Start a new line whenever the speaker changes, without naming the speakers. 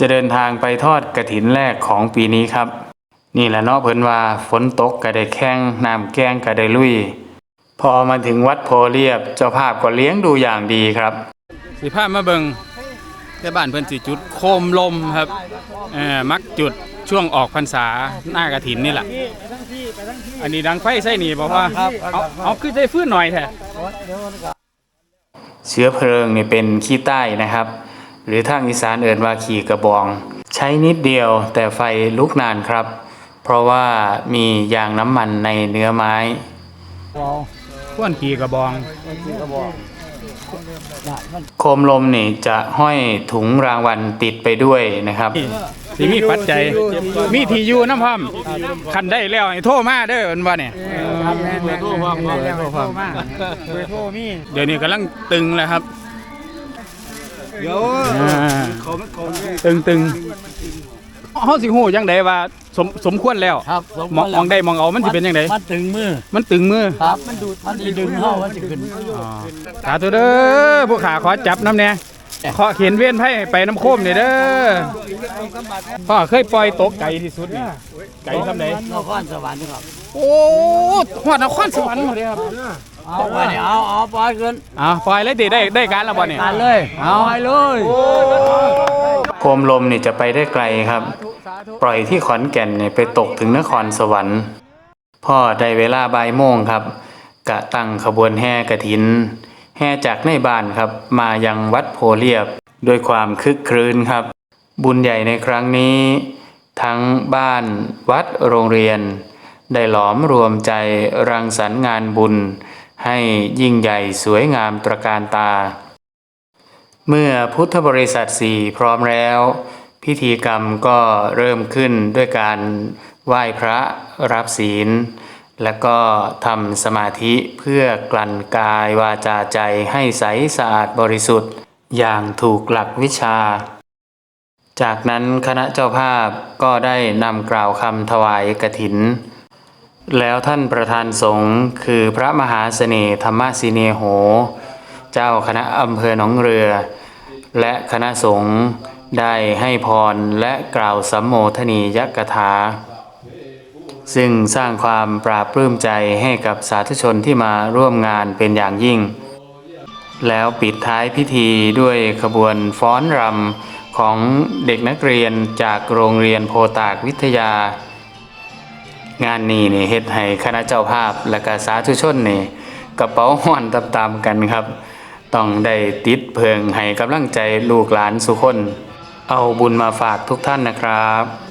จะเดินทางไปทอดกระถินแรกของปีนี้ครับ นี่แหละเนาะเพิ่นว่าฝนตกก็ได้แข้งน้ำแกงก็ได้ลุย พอมาถึงวัดโพเรียบเจ้าภาพก็เลี้ยงดูอย่างดีครับ
สิพามาเบิงแต่บ้านเพิ่นสิจุดโคมลมครับเออมักจุดช่วงออกพรรษาหน้ากระถินนี่แหละ อันนี้ดังไฟใส่นี่บอกว่าเอาเอาคือใส่ฟื้นหน่อยแท้
เชื้อเพลิงนี่เป็นขี้ใต้นะครับ หรือทางอีสานเอ่นว่าขี่กระบอง ใช้นิดเดียวแต่ไฟลุกนานครับ เพราะว่ามียางน้ำมันในเนื้อไม้
พ่วนขี่กระบอง
โคมลมนี่จะห้อยถุงรางวัลติดไปด้วยนะครับ
สิมีปัจจัยมีที่อยู่น้ำพร้อมคันได้แล้วให้โทรมาเด้อเอิ้นว่าเนี่ย
ครับแม่แม่โทรมาเบอร์โทรมาเบอร์โทรมี
เดี๋ยวนี้กำลังตึงแล้วครับ
เดี๋ยว
อ่า
เขาไม่เขา
ตึงตึงเฮาสิฮู้จังไดว่าสมสมควรแล้ว
ครับ
มองมองได้มองเอามันสิเป็นจังได
มันตึงมือ
มันตึงมือ
ครับมันดูดมันดึงเข้ามันจะขึ้น
อ๋อสาธุเด้อผู้ขาขอจับน้ำเนี่ยขอเขียนเวียนไพ่ไปน้ำโคมเนี่ยเด้อพ่อเคยปล่อยตกไก่ที่สุดนี่ไก่ทำไหน
นครสวรรค์ครับ
โอ้หอดนครสวรรค์หมดเลยครับ
เอาไปเนี่ยเอาเอาไปขึ้น
อ่าปล่อยเลยดิได้ได้การแล้วบ่เนี่ย
การเลยเอาไปเลย
โคมลมนี่จะไปได้ไกลครับ ปล่อยที่ขอนแก่นเนี่ยไปตกถึงนครสวรรค์ พ่อได้เวลาบ่ายโมงครับ กะตั้งขบวนแห่กระถิน แห่จากในบ้านครับ มายังวัดโพเรียบด้วยความคึกครื้นครับ บุญใหญ่ในครั้งนี้ ทั้งบ้านวัดโรงเรียน ได้หลอมรวมใจรังสรรค์งานบุญ ให้ยิ่งใหญ่สวยงามตระการตา เมื่อพุทธบริษัทสี่พร้อมแล้ว พิธีกรรมก็เริ่มขึ้นด้วยการไหว้พระรับศีล และก็ทำสมาธิเพื่อกลั่นกายวาจาใจให้ใสสะอาดบริสุทธิ์ อย่างถูกหลักวิชา จากนั้นคณะเจ้าภาพก็ได้นำกล่าวคำถวายกฐิน แล้วท่านประธานสงฆ์คือพระมหาเสน่ห์ธรรมสิเนโห เจ้าคณะอำเภอหนองเรือ และคณะสงฆ์ได้ให้พรและกล่าวสัมโมทนียกถา ซึ่งสร้างความปราบปลื้มใจให้กับสาธุชนที่มาร่วมงานเป็นอย่างยิ่ง แล้วปิดท้ายพิธีด้วยขบวนฟ้อนรำของเด็กนักเรียนจากโรงเรียนโพตากวิทยา งานนี้นี่เฮ็ดให้คณะเจ้าภาพและก็สาธุชนนี่กระเป๋าห้อนตามๆกันครับ ต้องได้ติดเพิงให้กำลังใจลูกหลานสุคน เอาบุญมาฝากทุกท่านนะครับ